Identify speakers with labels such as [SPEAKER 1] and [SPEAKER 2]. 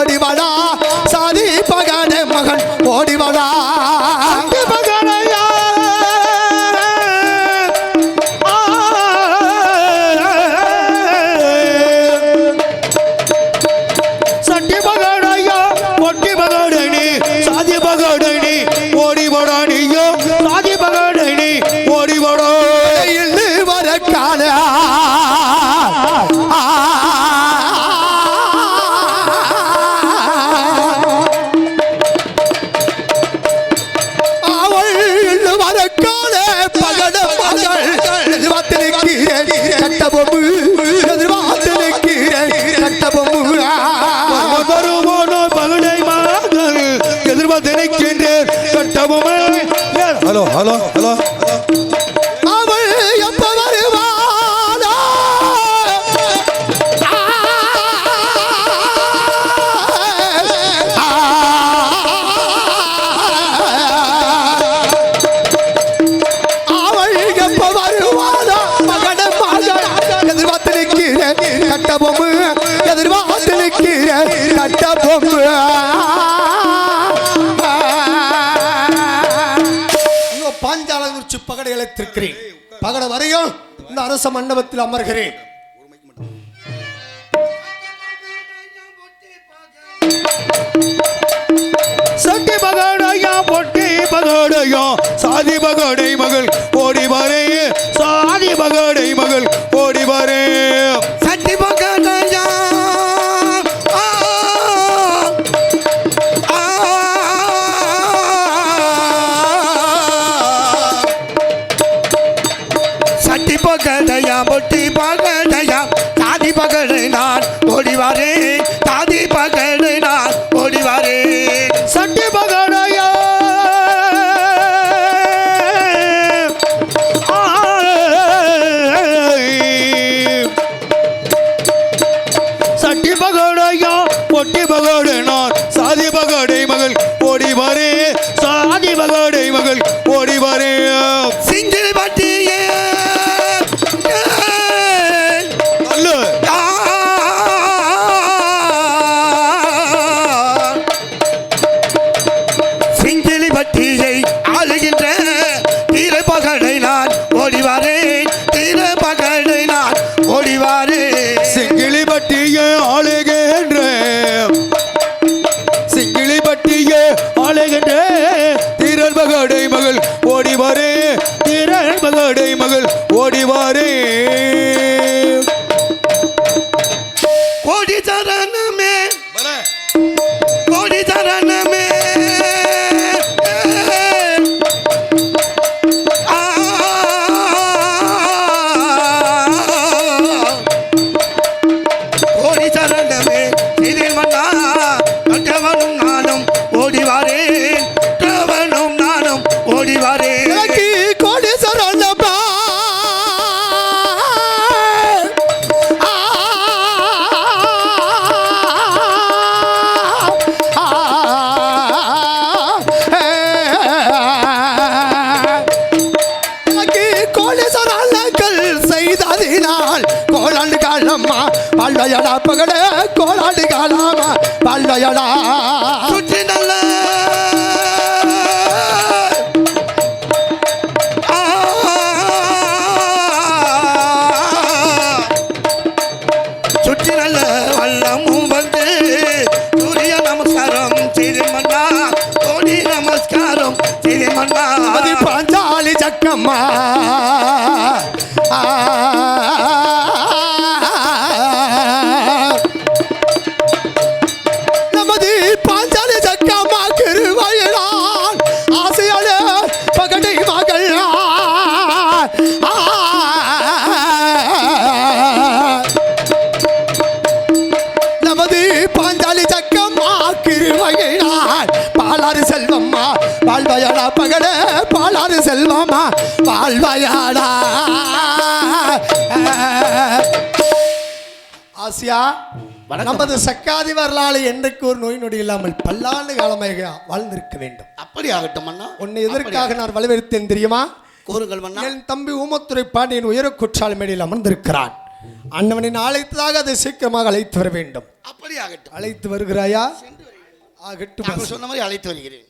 [SPEAKER 1] body கால பகட மகள் எதிர்பார்த்திருக்கிறேன் கட்ட பொம்பு எதிர்பார்த்திருக்கிறேன் கட்ட பொம்பு
[SPEAKER 2] பகடை மகன் எதிர்பார்த்து நிற்கின்றேன் கட்டபொம்மை ஹலோ ஹலோ ஹலோ.
[SPEAKER 1] பாஞ்சாலம் பகடை இழைத்திருக்கிறேன் பகட வரையும் இந்த அரச மண்டபத்தில் அமர்கிறேன்.
[SPEAKER 2] சட்டி பகடையா பொட்டி பகடையா சாதி பகடை மகள் ஓடி வரே சாதி பகடை மகள் ஓடி வரே
[SPEAKER 3] பட்டிய ஆளுகின்ற.
[SPEAKER 2] சிங்கிளி பட்டிய ஆளுகின்ற. திரள் மகடை மகள் ஓடிவாரே திரள் மகடை மகள் ஓடிவாரே வரே.
[SPEAKER 1] காலம்மா பல்லையடா பகலே கோலாடி காலாமா பல்லையடா.
[SPEAKER 3] சுற்றி நல்ல சுற்றி நல்ல வல்லமும் வந்து சூரிய நமஸ்காரம் சிறிமண்ணா கோடி நமஸ்காரம்
[SPEAKER 1] சிறிமண்ணா அது பாஞ்சாலி சக்கம்மா ஆ. பகட பாலாறு செல்வம்மா வாழ்வையடா. ஆசியா நமது சக்காதி வரலாறு என்றைக்கு ஒரு நோய் நொடி இல்லாமல் பல்லாண்டு காலமாக வாழ்ந்திருக்க வேண்டும்.
[SPEAKER 3] அப்படி ஆகட்டும் மன்னா
[SPEAKER 1] உன்னை எதற்காக நான் வலுவெடுத்தேன் தெரியுமா?
[SPEAKER 3] கூறுங்கள்
[SPEAKER 1] என் தம்பி ஊமத்துறை பாண்டியன் உயர குற்றால மேடையில் அமர்ந்திருக்கிறான். அண்ணவனின் அழைத்ததாக அதை சீக்கிரமாக அழைத்து வர வேண்டும்.
[SPEAKER 3] அப்படி ஆகட்டும்
[SPEAKER 1] அழைத்து வருகிறாயா? ஆகட்டும்
[SPEAKER 3] சொன்ன மாதிரி அழைத்து வருகிறேன்.